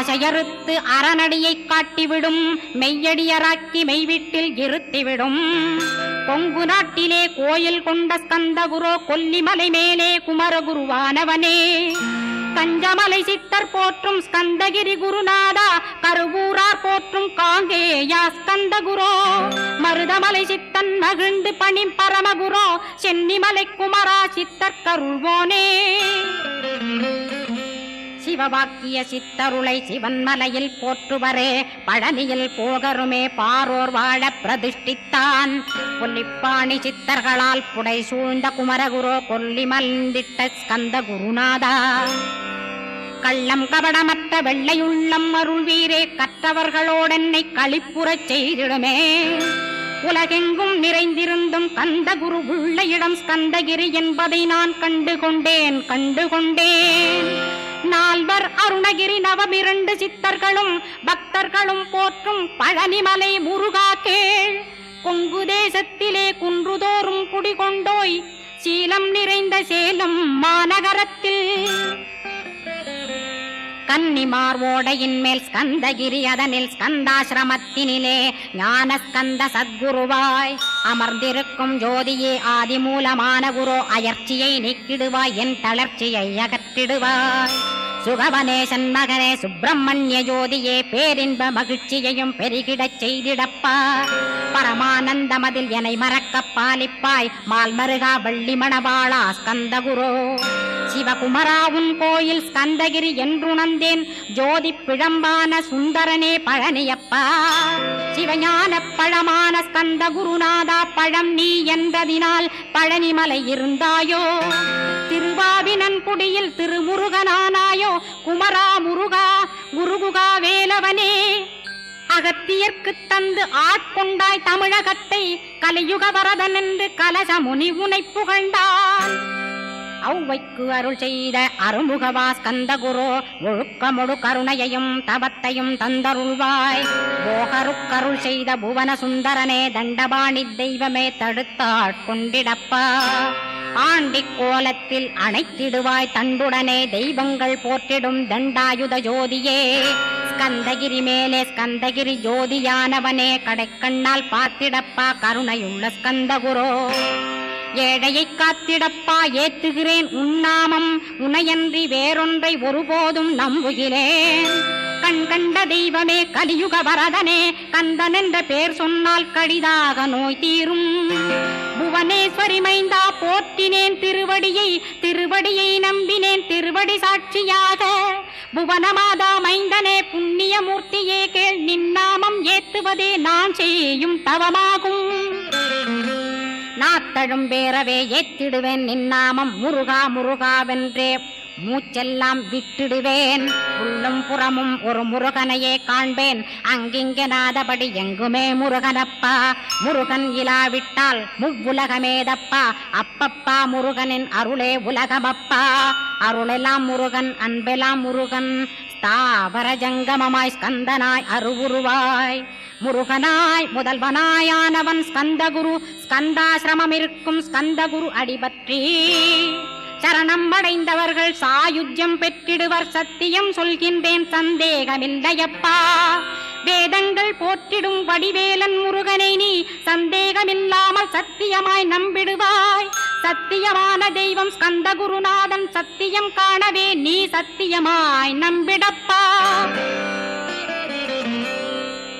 ஆசையறுத்து அறநடியைக் காட்டிவிடும் மெய்யடியராக்கி மெய்வீட்டில் இருத்திவிடும். கொங்கு நாட்டிலே கோயில் கொண்ட ஸ்கந்தகுரோ கொல்லிமலை மேலே குமரகுருவானவனே. கஞ்சமலை சித்தர் போற்றும் ஸ்கந்தகிரி குருநாதா கருவூரார் போற்றும் காங்கேயா ஸ்கந்தகுரோ. மருதமலை சித்தன் மகிழ்ந்து பணி பரமகுரோ சென்னிமலை குமரா சித்தர் கருள்வோனே. சிவவாக்கிய சித்தருளை சிவன்மலையில் போற்றுவரே பழனியில் போகருமே பாரோர் வாழ பிரதிஷ்டித்தான். கொல்லிப்பாணி சித்தர்களால் புடை சூழ்ந்த குமரகுரோ கொல்லி மல்ந்திட்ட ஸ்கந்த குருநாதா. கள்ளம் கபடமற்ற வெள்ளையுள்ளம் அருள் வீரே கற்றவர்களோடென்னை களிப்புறச் செய்திடுமே. உலகெங்கும் நிறைந்திருந்தும் கந்த குரு உள்ள இடம் ஸ்கந்தகிரி என்பதை நான் கண்டு கொண்டேன் கண்டு கொண்டேன் நால்வர் அருணகிரி நவமிரண்டு சித்தர்களும் பக்தர்களும் போற்றும் பழனிமலை முருகா கேள். கொங்கு தேசத்திலே குன்றுதோறும் குடிகொண்டோய் சீலம் நிறைந்த சேலம் மாநகரத்தில். கன்னிமார் ஓடையின் மேல் ஸ்கந்தகிரி அதனில் ஸ்கந்தாசிரமத்தினிலே ஞான ஸ்கந்த சத்குருவாய். அமர்ந்திருக்கும் ஜோதியே ஆதிமூலமான குரு அயர்ச்சியை நீக்கிடுவாய் என் தளர்ச்சியை அகற்றிடுவாய். சுகவனேசன் மகனே சுப்பிரமணிய ஜோதியே பேரின்ப மகிழ்ச்சியையும் பெருகிடச் செய்திடப்பா. பரமானந்தமதில் என்னை மறக்க பாலிப்பாய் மால்மருகா வள்ளி மணவாளா ஸ்கந்தகுரோ. சிவகுமரா உன் கோயில் ஸ்கந்தகிரி என்றுணந்தேன் ஜோதி பிழம்பான சுந்தரனே பழனியப்பா. சிவஞான பழமான ஸ்கந்த குருநாதா பழம் நீ என்றதினால் பழனிமலை இருந்தாயோ. திருவாவினன் குடியில் திருமுருகனானாயோ? குமரா முருகா முருகுகா வேலவனே. அகத்தியற்கு தந்து ஆட்கொண்டாய் தமிழகத்தை கலியுக வரதன் என்று கலச முனி உனை புகழ்ந்தான் ஔவைக்கு அருள் செய்த அருமுகவா ஸ்கந்த குரு ஒழுக்க முழு கருணையையும் தபத்தையும் தந்தருள்வாய். போகருக்கருள் செய்த புவன சுந்தரனே தண்டபாணி தெய்வமே தடுத்தாட்கொண்டிடப்பா. ஆண்டிக் கோலத்தில் அணைத்திடுவாய் தண்டுடனே தெய்வங்கள் போற்றிடும் தண்டாயுத ஜோதியே. ஸ்கந்தகிரி மேலே ஸ்கந்தகிரி ஜோதியானவனே கடைக்கண்ணால் பார்த்திடப்பா கருணையுள்ள ஸ்கந்தகுரோ. ஏழையை காத்திடப்பா ஏத்துகிறேன் உன்னாமம் உனையன்றி வேறொன்றை ஒருபோதும் நம்புகிறேன். கண் கண்ட தெய்வமே கலியுக வரதனே. கந்தன் என்ற பேர் சொன்னால் கடிதாக நோய் தீரும். புவனேஸ்வரி மைந்தா போற்றினேன் திருவடியை. திருவடியை நம்பினேன் திருவடி சாட்சியாக. புவனமாதா மைந்தனே புண்ணியமூர்த்தியே கேள். நின்னாமம் ஏத்துவதே நான் செய்யும் தவமாகும். நாத்தழும் பேரவே ஏத்திடுவேன் நின்னாமம் முருகா முருகாவென்றே. மூச்செல்லாம் விட்டிடுவேன். உள்ளும் புறமும் ஒரு முருகனையே காண்பேன். அங்கிங்கனாதபடி எங்குமே முருகனப்பா. முருகன் இலாவிட்டால் முவ்வுலகமேதப்பா. அப்பப்பா முருகனின் அருளே உலகமப்பா. அருளெல்லாம் முருகன் அன்பெல்லாம் முருகன். தாவர ஜங்கமமாய் ஸ்கந்தனாய் அருவுருவாய். முருகனாய் முதல்வனாயானவன் ஸ்கந்தகுரு. ஸ்கந்தாசிரமம் இருக்கும் ஸ்கந்தகுரு அடிபற்றி சரணம் அடைந்தவர்கள் சாயுஜ்யம் பெற்றிடுவர் சத்தியம் சொல்கின்றேன் சந்தேகமில்லையப்பா. வேதங்கள் போற்றிடும் வடிவேலன் முருகனை நீ சந்தேகமில்லாமல் சத்தியமாய் நம்பிடுவாய். சத்தியமான தெய்வம் ஸ்கந்த குருநாதன் சத்தியம் காணவே நீ சத்தியமாய் நம்பிடப்பா.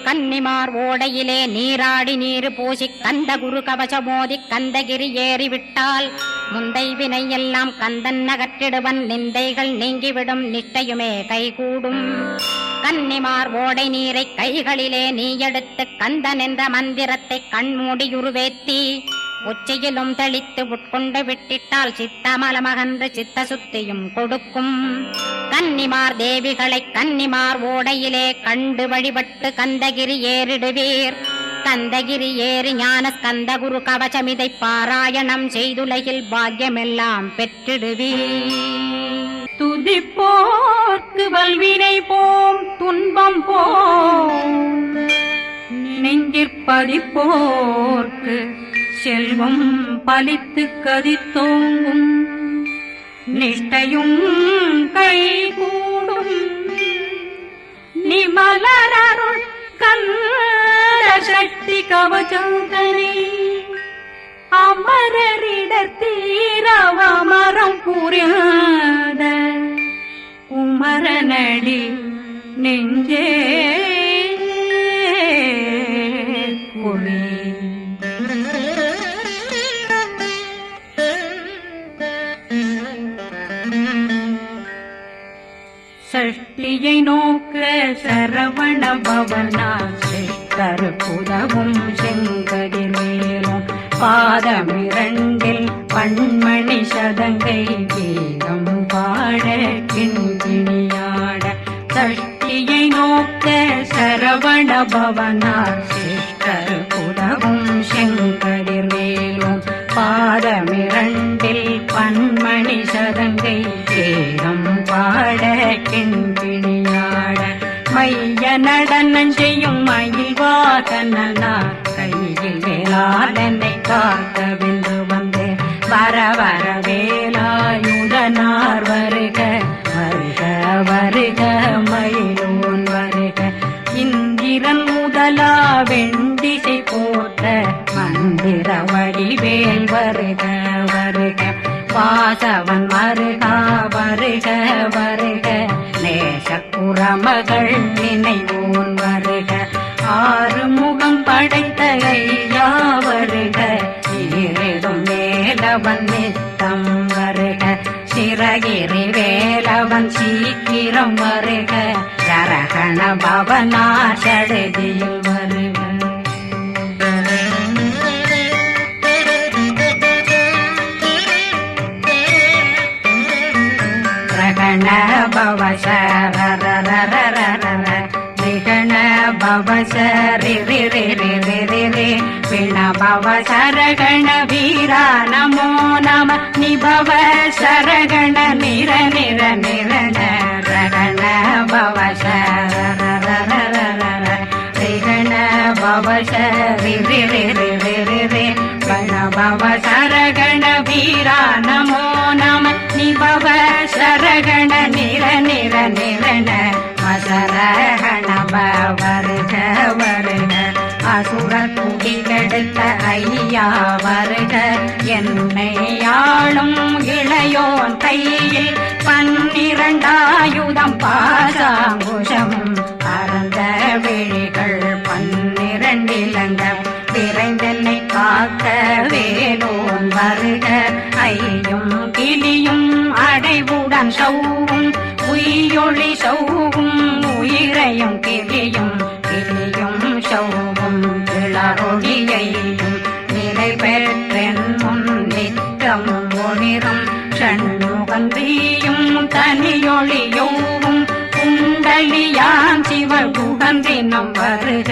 கன்னிமார் ஓடையிலே நீராடி நீரு பூசி கந்த குரு கவச மோதி கந்தகிரி ஏறிவிட்டால் முந்தை வினை எல்லாம் கந்தன் நகற்றிடுவன் நிந்தைகள் நீங்கிவிடும் நிஷ்டையுமே கைகூடும். கன்னிமார் ஓடை நீரை கைகளிலே நீ எடுத்து கந்தன் என்ற மந்திரத்தை கண்மூடி உருவேத்தி உச்சியிலும் தெளித்து உட்கொண்டு விட்டிட்டால் சித்தமலமகன்று சித்த சுத்தியும் கொடுக்கும். கன்னிமார் தேவிகளை கன்னிமார் ஓடையிலே கண்டு வழிபட்டு கந்தகிரி ஏறிடுவீர். கந்தகிரி ஏறி ஞான ஸ்கந்த குரு கவசமிதை பாராயணம் செய்துலகில் பாக்கியமெல்லாம் பெற்றிடுவீர். துதிப்போர்க்கு வல்வினை போம் துன்பம் போம். நெஞ்சிற்பதிப்போர்க்கு செல்வம் பலித்து கதித்தோங்கும் நிஷ்டையும் கைகூடும் நிமலரருள் கந்த சக்தி கவச்சந்தனை அமரரிடத்தீரவ மரம் புரியாத. குமரனடி நெஞ்சே நோக்க சரவண பவனாசை கருப்புதவும் செங்கடி மேலும் பாதமிரண்டில் பண்மணி சதங்கை வேதம் பாட கிண்கிணியாட சஷ்டியை நோக்க சரவண பவனாசை கருப்பு வேளாளனை காக்க வந்தே வர வர வேலாயுதனார் வருக வருக வருக மயிலோன் வருக. இந்திரன் முதலா வெண்டிசை போட்ட மந்திர வடிவேல் வருக வருக. வாசவன் மருகா வருக வருக. நேசக்குறமகள் நினைவோன் சரகண வருவன். சடுதியில் வருக நிகண பவ சரி சரகண வீரா நமோ நம நிபவ சரகண நிர நிர நிர நிற நிறன அசரகண வருக வருக. அசுர குடிகெடுத்த ஐயா வருக. என்னை ஆளும் இளையோன் கையில் பன்னிரண்டாயுதம் பாசாங்குஷம். அறந்த விழிகள் பன்னிரண்டிலங்க. விரைந்தென்னை காக்க வேலோன் வருக. ஐயும் கிளியும் அடைவுடன் சௌவும் தீயொளி சௌவும் உயிரையும் கிளியும் கிளியும் சௌவும் இளரொழியையும் நிலை பெற்றென் முன் நித்தம் ஒளிரும் ஷண்முகந்தியும் தனியொளியோவும் குண்டலியான் சிவ குகந்தினம் வருக.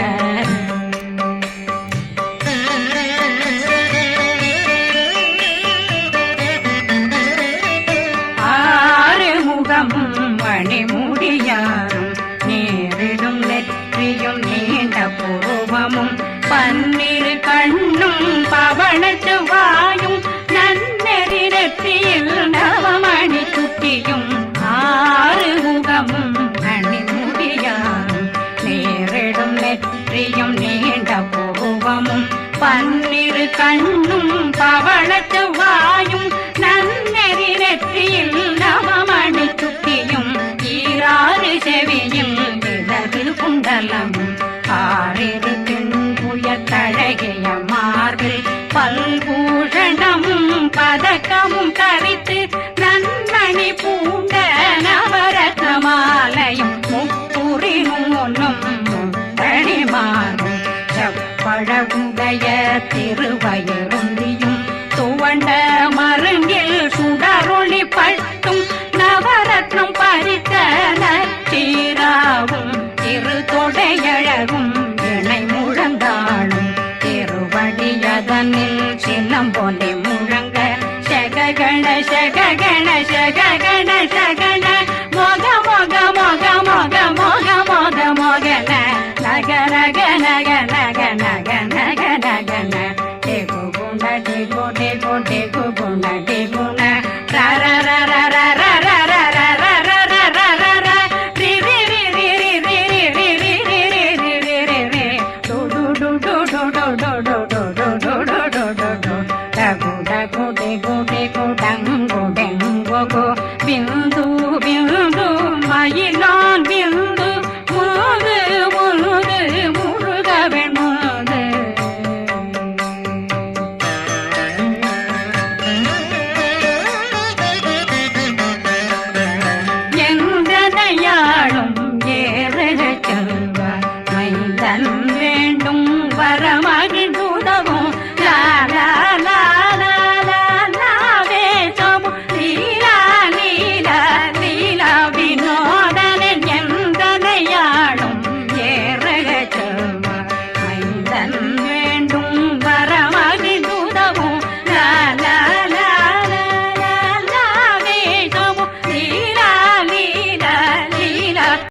பவளத்து வாயும் நன்னெறி நெற்றியில் நவமணி துப்பியும் ஈராறு செவியும் விதவில் குண்டலம் ஆறிரு பின்புய தழகிய மார்பில் பல்பூஷணமும் பதக்கமும் தரித்து நன்மணி பூண்ட நவரத்ன மாலையும் முப்புரி நூலும் தனிமாறும் தம்பொன்னி முழங்க சககண சககண சககண.